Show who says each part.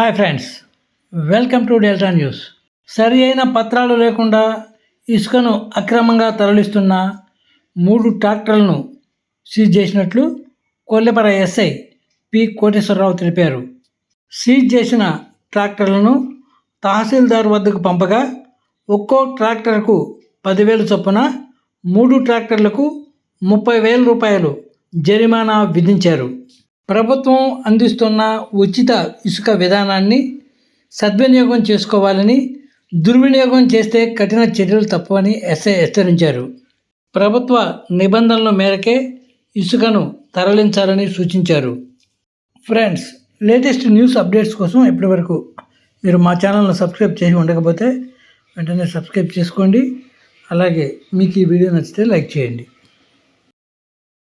Speaker 1: Hi friends welcome to Delta news సరి అయిన పత్రాలు లేకుండా ఇసుకను అక్రమంగా తరలిస్తున్న మూడు ట్రాక్టర్లను సీజ్ చేసినట్లు కొల్లిపర ఎస్ఐ పి కోటేశ్వరరావు తెలిపారు. సీజ్ చేసిన ట్రాక్టర్లను తహసీల్దార్ వద్దకు పంపగా ఒక్కో ట్రాక్టర్కు పదివేలు చొప్పున మూడు ట్రాక్టర్లకు ముప్పై వేల రూపాయలు జరిమానా విధించారు. ప్రభుత్వం అందిస్తున్న ఉచిత ఇసుక విధానాన్ని సద్వినియోగం చేసుకోవాలని దుర్వినియోగం చేస్తే కఠిన చర్యలు తప్పవని ఎస్ఐ హెచ్చరించారు. ప్రభుత్వ నిబంధనల మేరకే ఇసుకను తరలించాలని సూచించారు. ఫ్రెండ్స్ లేటెస్ట్ న్యూస్ అప్డేట్స్ కోసం ఇప్పటివరకు మీరు మా ఛానల్ను సబ్స్క్రైబ్ చేసి ఉండకపోతే వెంటనే సబ్స్క్రైబ్ చేసుకోండి. అలాగే మీకు ఈ వీడియో నచ్చితే లైక్ చేయండి.